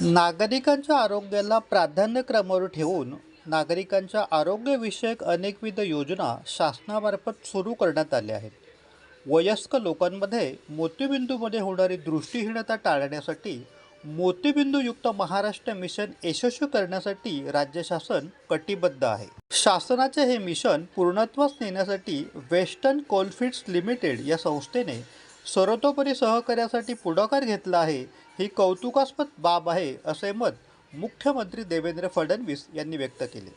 नागरिकांच्या आरोग्याला प्राधान्यक्रमावर ठेवून नागरिकांच्या आरोग्यविषयक अनेकविध योजना शासनामार्फत सुरू करण्यात आल्या आहेत. वयस्क लोकांमध्ये मोतीबिंदूमध्ये होणारी दृष्टीहीनता टाळण्यासाठी मोतीबिंदूयुक्त महाराष्ट्र मिशन यशस्वी करण्यासाठी राज्य शासन कटिबद्ध आहे. शासनाचे हे मिशन पूर्णत्वास नेण्यासाठी वेस्टर्न कोलफिट्स लिमिटेड या संस्थेने सर्वतोपरी सहकार्यासाठी पुढाकार घेतला आहे. ही कौतुकास्पद बाब आहे असे मत मुख्यमंत्री देवेंद्र फडणवीस यांनी व्यक्त केले.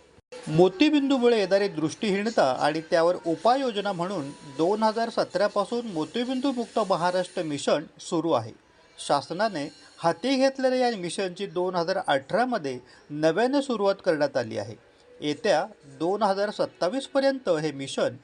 मोतीबिंदूमुळे येणारी दृष्टीहीनता आणि त्यावर उपाययोजना म्हणून दोन हजार सतरापासून मोतीबिंदू मुक्त महाराष्ट्र मिशन सुरू आहे. शासनाने हाती घेतलेल्या या मिशनची दोन हजार अठरामध्ये नव्याने सुरुवात करण्यात आली आहे. येत्या दोन हजार सत्तावीसपर्यंत हे मिशन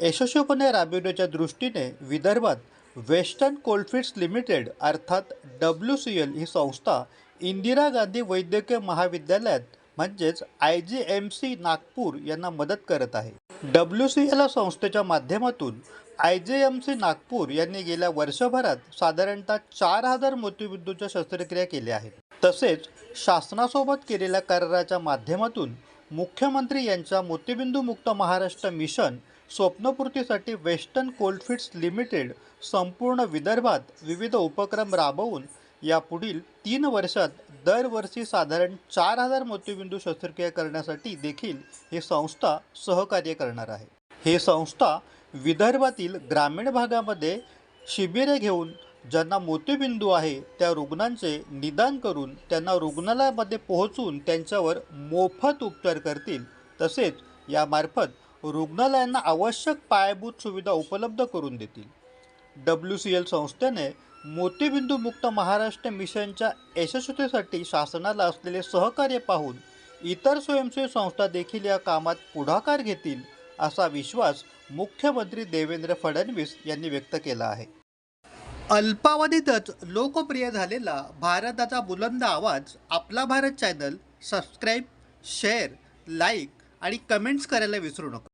यशस्वीपणे राबविण्याच्या दृष्टीने विदर्भात वेस्टर्न कोलफिट्स लिमिटेड अर्थात डब्ल्यू सी एल ही संस्था इंदिरा गांधी वैद्यकीय महाविद्यालयात म्हणजेच I G M C Nagpur यांना मदत करत आहे. डब्ल्यू सी एल संस्थेच्या माध्यमातून आय जे एम सी नागपूर यांनी गेल्या वर्षभरात साधारणतः चार हजार मोतीबिंदूच्या शस्त्रक्रिया केल्या आहेत. तसेच शासनासोबत केलेल्या कराराच्या माध्यमातून मुख्यमंत्री यांच्या मोतीबिंदू मुक्त महाराष्ट्र मिशन स्वप्नपूर्तीसाठी वेस्टर्न कोल्डफिट्स लिमिटेड संपूर्ण विदर्भात विविध उपक्रम राबवून यापुढील तीन वर्षात दरवर्षी साधारण चार हजार मोतीबिंदू शस्त्रक्रिया करण्यासाठी देखील ही संस्था सहकार्य करणार आहे. ही संस्था विदर्भातील ग्रामीण भागामध्ये शिबिरे घेऊन ज्यांना मोतीबिंदू आहे त्या रुग्णांचे निदान करून त्यांना रुग्णालयामध्ये पोहोचून त्यांच्यावर मोफत उपचार करतील. तसेच यामार्फत रुग्णालयांना आवश्यक पायाभूत सुविधा उपलब्ध करून देतील. डब्ल्यू सी एल संस्थेने मोतीबिंदू मुक्त महाराष्ट्र मिशनच्या यशस्वीतेसाठी शासनाला असलेले सहकार्य पाहून इतर स्वयंसेवी संस्था देखील या कामात पुढाकार घेतील असा विश्वास मुख्यमंत्री देवेंद्र फडणवीस यांनी व्यक्त केला आहे. अल्पावधीतच लोकप्रिय झालेला भारताचा बुलंद आवाज आपला Bharat channel subscribe share like आणि कमेंट्स करायला विसरू नका.